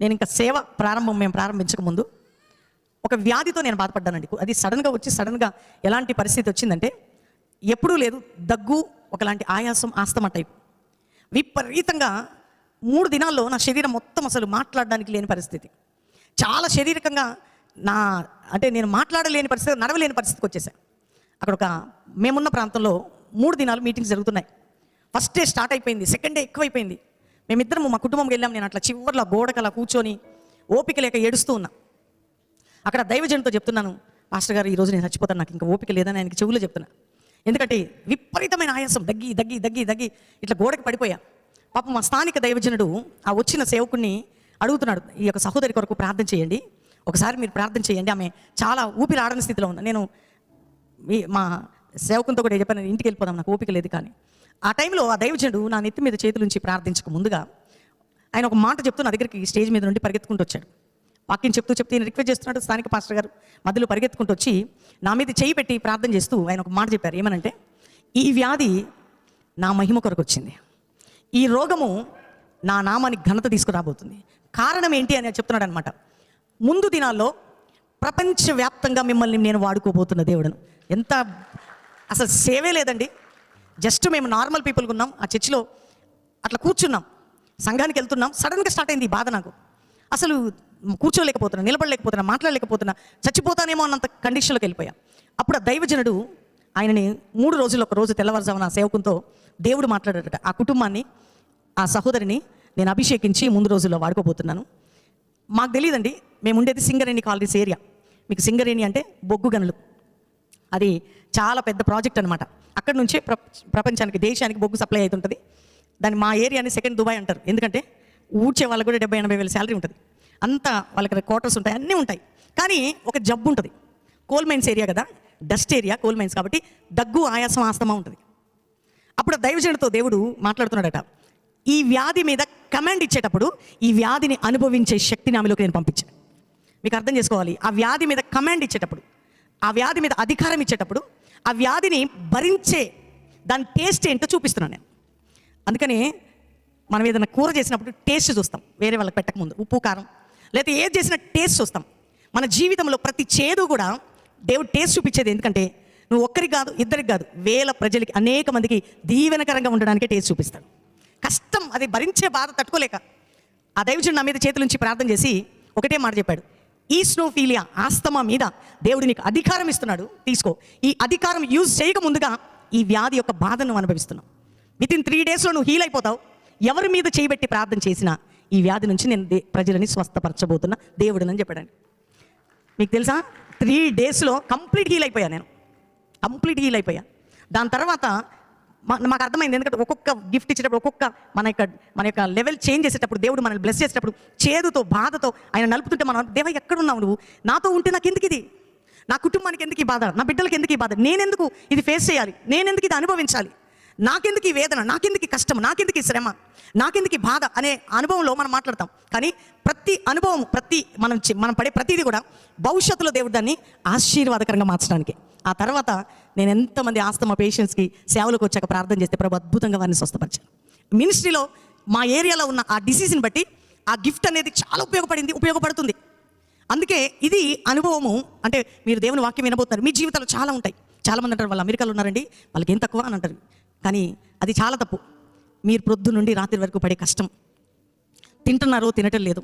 నేను ఇంకా సేవ ప్రారంభం మేము ప్రారంభించక ముందు ఒక వ్యాధితో నేను బాధపడ్డానండి. అది సడన్గా వచ్చి సడన్గా ఎలాంటి పరిస్థితి వచ్చిందంటే ఎప్పుడూ లేదు దగ్గు ఒకలాంటి ఆయాసం ఆస్తమా టైప్. విపరీతంగా మూడు దినాల్లో నా శరీరం మొత్తం అసలు మాట్లాడడానికి లేని పరిస్థితి. చాలా శారీరకంగా నా అంటే నేను మాట్లాడలేని పరిస్థితి నడవలేని పరిస్థితికి వచ్చేసాను అక్కడ ఒక మేమున్న ప్రాంతంలో మూడు దినాలు మీటింగ్స్ జరుగుతున్నాయి. ఫస్ట్ డే స్టార్ట్ అయిపోయింది సెకండ్ డే ఎక్కువైపోయింది. మేమిద్దరము మా కుటుంబం వెళ్ళాం నేను అట్లా చివర్లో గోడకలా కూర్చొని ఓపిక లేక ఏడుస్తూ ఉన్నా. అక్కడ దైవజనుతో చెప్తున్నాను మాస్టర్ గారు ఈరోజు నేను చచ్చిపోతాను నాకు ఇంకా ఓపిక లేదని ఆయనకి చెవులో చెప్తున్నా. ఎందుకంటే విపరీతమైన ఆయాసం దగ్గి దగ్గి దగ్గి దగ్గి ఇట్లా గోడకి పడిపోయా. పాపం మా స్థానిక దైవజనుడు ఆ వచ్చిన సేవకుణ్ణి అడుగుతున్నాడు ఈ యొక్క సహోదరి కొరకు ప్రార్థన చేయండి ఒకసారి మీరు ప్రార్థన చేయండి ఆమె చాలా ఊపిరి ఆడని స్థితిలో ఉంది. నేను మీ మా సేవకునితో కూడా చెప్పాను ఇంటికి వెళ్ళిపోదాం నాకు ఓపిక లేదు కానీ. ఆ టైంలో ఆ దైవజనుడు నా నెత్తి మీద చేతులుంచి ప్రార్థించక ముందుగా ఆయన ఒక మాట చెప్తూ నా దగ్గరికి స్టేజ్ మీద నుండి పరిగెత్తుకుంటూ వచ్చాడు. వాక్యం చెప్తూ చెప్తే నేను రిక్వెస్ట్ చేస్తున్నాడు స్థానిక పాస్టర్ గారు మధ్యలో పరిగెత్తుకుంటూ వచ్చి నా మీద చేయి పెట్టి ప్రార్థన చేస్తూ ఆయన ఒక మాట చెప్పారు. ఏమనంటే ఈ వ్యాధి నా మహిమ కొరకు వచ్చింది. ఈ రోగము నా నామానికి ఘనత తీసుకురాబోతుంది. కారణం ఏంటి అని చెప్తున్నాడు అనమాట ముందు దినాల్లో ప్రపంచవ్యాప్తంగా మిమ్మల్ని నేను వాడుకోబోతున్న దేవుడను. ఎంత అసలు సేవే లేదండి. జస్ట్ మేము నార్మల్ పీపుల్ ఉన్నాం ఆ చర్చిలో అట్లా కూర్చున్నాం సంఘానికి వెళ్తున్నాం. సడన్గా స్టార్ట్ అయింది ఈ బాధ నాకు. అసలు కూర్చోలేకపోతున్నా నిలబడలేకపోతున్నా మాట్లాడలేకపోతున్నా చచ్చిపోతానేమో అన్నంత కండిషన్లోకి వెళ్ళిపోయా. అప్పుడు ఆ దైవజనుడు ఆయనని మూడు రోజులు ఒక రోజు తెల్లవారుజామున సేవకుంతో దేవుడు మాట్లాడాడట ఆ కుటుంబాన్ని ఆ సహోదరిని నేను అభిషేకించి ముందు రోజుల్లో వాడుకోబోతున్నాను. మాకు తెలియదండి మేము ఉండేది సింగరేణి కాలనీస్ ఏరియా. మీకు సింగరేణి అంటే బొగ్గు గనులు. అది చాలా పెద్ద ప్రాజెక్ట్ అనమాట అక్కడ నుంచే ప్ర ప్రపంచానికి దేశానికి బొగ్గు సప్లై అవుతుంటుంది. దాన్ని మా ఏరియాని సెకండ్ దుబాయ్ అంటారు. ఎందుకంటే ఊడ్చే వాళ్ళకి కూడా డెబ్బై ఎనభై వేల శాలరీ ఉంటుంది. అంతా వాళ్ళకి క్వార్టర్స్ ఉంటాయి అన్నీ ఉంటాయి. కానీ ఒక జబ్బు ఉంటుంది. కోల్ మైన్స్ ఏరియా కదా? డస్ట్ ఏరియా కోల్ మైన్స్ కాబట్టి దగ్గు ఆయాసం ఆస్తమా ఉంటుంది. అప్పుడు దైవజనుడితో దేవుడు మాట్లాడుతున్నాడట. ఈ వ్యాధి మీద కమాండ్ ఇచ్చేటప్పుడు ఈ వ్యాధిని అనుభవించే శక్తిని ఆమెలోకి నేను పంపించాను మీకు అర్థం చేసుకోవాలి. ఆ వ్యాధి మీద కమాండ్ ఇచ్చేటప్పుడు ఆ వ్యాధి మీద అధికారం ఇచ్చేటప్పుడు ఆ వ్యాధిని భరించే దాని టేస్ట్ ఏంటో చూపిస్తున్నాను నేను. అందుకని మనం ఏదైనా కూర చేసినప్పుడు టేస్ట్ చూస్తాం. వేరే వాళ్ళకి పెట్టకముందు ఉప్పు కారం. లేకపోతే ఏది చేసిన టేస్ట్ చూస్తాం. మన జీవితంలో ప్రతి చేదు కూడా దేవుడు టేస్ట్ చూపించేది ఎందుకంటే నువ్వు ఒక్కరికి కాదు ఇద్దరికి కాదు వేల ప్రజలకి అనేక మందికి దీవెనకరంగా ఉండడానికే టేస్ట్ చూపిస్తాడు. కష్టం అది భరించే బాధ తట్టుకోలేక ఆ దైవజుడు నా మీద చేతుల నుంచి ప్రార్థన చేసి ఒకటే మాట చెప్పాడు. ఈ స్నోఫీలియా ఆస్తమా మీద దేవుడు నీకు అధికారం ఇస్తున్నాడు. తీసుకో. ఈ అధికారం యూజ్ చేయక ముందుగా ఈ వ్యాధి యొక్క బాధను అనుభవిస్తున్నావు. విత్ ఇన్ త్రీ డేస్లో నువ్వు హీల్ అయిపోతావు. ఎవరి మీద చేయబెట్టి ప్రార్థన చేసినా ఈ వ్యాధి నుంచి నేను దే- ప్రజలని స్వస్థపరచబోతున్నా. దేవుడినని చెప్పాడని మీకు తెలుసా? త్రీ డేస్లో కంప్లీట్ హీల్ అయిపోయా నేను. కంప్లీట్ హీల్ అయిపోయా. దాని తర్వాత మాకు అర్థమైంది. ఎందుకంటే ఒక్కొక్క గిఫ్ట్ ఇచ్చేటప్పుడు ఒక్కొక్క మన యొక్క మన యొక్క లెవెల్ చేంజ్ చేసేటప్పుడు దేవుడు మనల్ని బ్లెస్ చేసేటప్పుడు చేదుతో బాధతో ఆయన నలుపుతుంటే మనం దేవ ఎక్కడున్నావు నువ్వు? నాతో ఉంటే నాకు ఎందుకు ఇది? నా కుటుంబానికి ఎందుకు ఈ బాధ? నా బిడ్డలకి ఎందుకు ఈ బాధ? నేనెందుకు ఇది ఫేస్ చేయాలి? నేనెందుకు ఇది అనుభవించాలి? నాకెందుకు ఈ వేదన? నాకెందుకు ఈ కష్టం? నాకెందుకు ఈ శ్రమ? నాకెందుకు ఈ బాధ? అనే అనుభవంలో మనం మాట్లాడతాం. కానీ ప్రతి అనుభవం ప్రతి మనం చే- మనం పడే ప్రతిదీ కూడా భవిష్యత్తులో దేవుడు దాన్ని ఆశీర్వాదకరంగా మార్చడానికి. ఆ తర్వాత నేను ఎంతమంది ఆస్తమా పేషెంట్స్కి సేవలకు వచ్చాక ప్రార్థన చేస్తే ప్రభు అద్భుతంగా వారిని స్వస్థపరిచాను. మినిస్ట్రీలో మా ఏరియాలో ఉన్న ఆ డిసీజ్ని బట్టి ఆ గిఫ్ట్ అనేది చాలా ఉపయోగపడింది ఉపయోగపడుతుంది. అందుకే ఇది అనుభవము. అంటే మీరు దేవుని వాక్యం వినబోతున్నారు. మీ జీవితాలు చాలా ఉంటాయి. చాలామంది అంటారు వాళ్ళు అమెరికాలో ఉన్నారండి. వాళ్ళకి ఏం తక్కువ? అని అంటారు. కానీ అది చాలా తప్పు. మీరు ప్రొద్దు నుండి రాత్రి వరకు పడే కష్టం. తింటున్నారో తినటం లేదు.